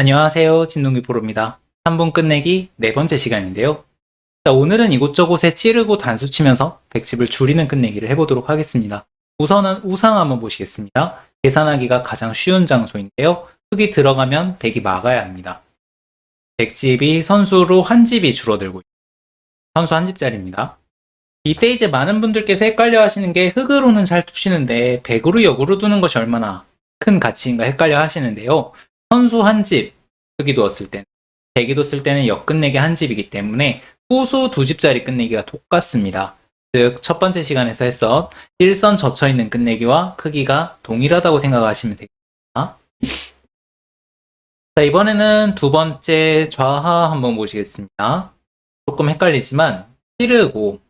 안녕하세요. 진동기 프로입니다. 3분 끝내기 네 번째 시간인데요. 자, 오늘은 이곳저곳에 찌르고 단수 치면서 백집을 줄이는 끝내기를 해보도록 하겠습니다. 우선은 우상 한번 보시겠습니다. 계산하기가 가장 쉬운 장소인데요. 흙이 들어가면 백이 막아야 합니다. 백집이 선수로 한 집이 줄어들고 있습니다. 선수 한 집짜리입니다. 이때 이제 많은 분들께서 헷갈려 하시는 게 흙으로는 잘 두시는데 백으로 역으로 두는 것이 얼마나 큰 가치인가 헷갈려 하시는데요. 선수 한 집, 흙이 두었을 때는, 백이 뒀을 때는 역 끝내기 한 집이기 때문에 후수 두 집짜리 끝내기가 똑같습니다. 즉, 첫 번째 시간에서 했던 일선 젖혀있는 끝내기와 크기가 동일하다고 생각하시면 되겠습니다. 자, 이번에는 두 번째 좌하 한번 보시겠습니다. 조금 헷갈리지만, 찌르고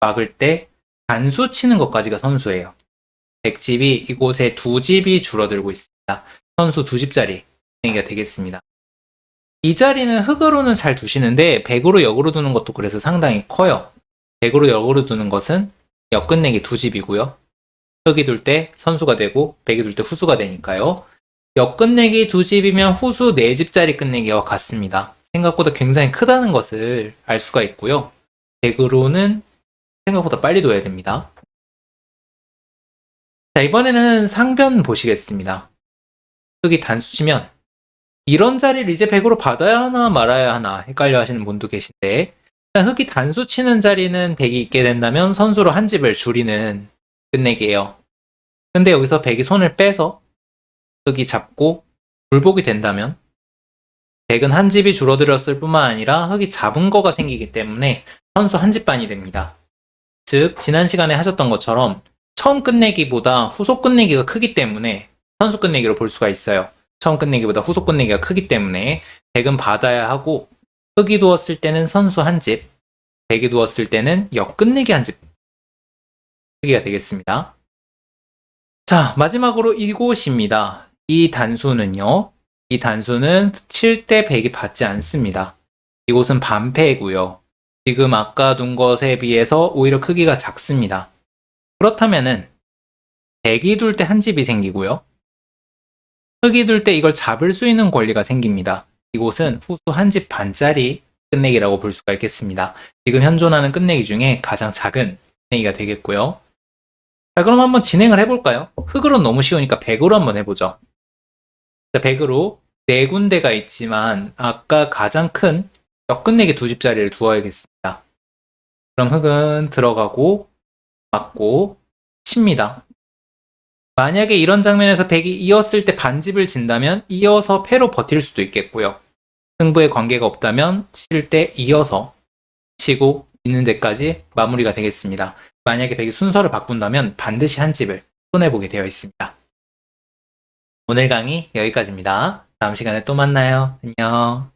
막을 때 단수 치는 것까지가 선수예요. 백집이 이곳에 두 집이 줄어들고 있습니다. 선수 두 집짜리 얘기가 되겠습니다. 이 자리는 흙으로는 잘 두시는데 백으로 역으로 두는 것도 그래서 상당히 커요. 백으로 역으로 두는 것은 역 끝내기 두 집이고요. 흙이 둘 때 선수가 되고 백이 둘 때 후수가 되니까요. 역 끝내기 두 집이면 후수 네 집짜리 끝내기와 같습니다. 생각보다 굉장히 크다는 것을 알 수가 있고요. 백으로는 생각보다 빨리 둬야 됩니다. 자, 이번에는 상변 보시겠습니다. 흙이 단수치면 이런 자리를 이제 100으로 받아야 하나 말아야 하나 헷갈려 하시는 분도 계신데 일단 흙이 단수 치는 자리는 100이 있게 된다면 선수로 한 집을 줄이는 끝내기예요. 근데 여기서 100이 손을 빼서 흙이 잡고 불복이 된다면 100은 한 집이 줄어들었을 뿐만 아니라 흙이 잡은 거가 생기기 때문에 선수 한 집 반이 됩니다. 즉 지난 시간에 하셨던 것처럼 처음 끝내기보다 후속 끝내기가 크기 때문에 선수 끝내기로 볼 수가 있어요. 처음 끝내기보다 후속 끝내기가 크기 때문에 100은 받아야 하고 흙이 두었을 때는 선수 한 집, 100이 두었을 때는 역 끝내기 한 집. 크기가 되겠습니다. 자, 마지막으로 이곳입니다. 이 단수는요. 이 단수는 칠때 100이 받지 않습니다. 이곳은 반패고요. 지금 아까 둔 것에 비해서 오히려 크기가 작습니다. 그렇다면은 100이 둘 때 한 집이 생기고요. 흙이 둘 때 이걸 잡을 수 있는 권리가 생깁니다. 이곳은 후수 한 집 반짜리 끝내기라고 볼 수가 있겠습니다. 지금 현존하는 끝내기 중에 가장 작은 끝내기가 되겠고요. 자, 그럼 한번 진행을 해볼까요? 흙으로는 너무 쉬우니까 100으로 한번 해보죠. 자, 100으로 네 군데가 있지만 아까 가장 큰 역끝내기 두 집짜리를 두어야겠습니다. 그럼 흙은 들어가고 맞고 칩니다. 만약에 이런 장면에서 백이 이었을 때 반집을 진다면 이어서 패로 버틸 수도 있겠고요. 승부에 관계가 없다면 칠 때 이어서 치고 있는 데까지 마무리가 되겠습니다. 만약에 백이 순서를 바꾼다면 반드시 한 집을 손해보게 되어 있습니다. 오늘 강의 여기까지입니다. 다음 시간에 또 만나요. 안녕.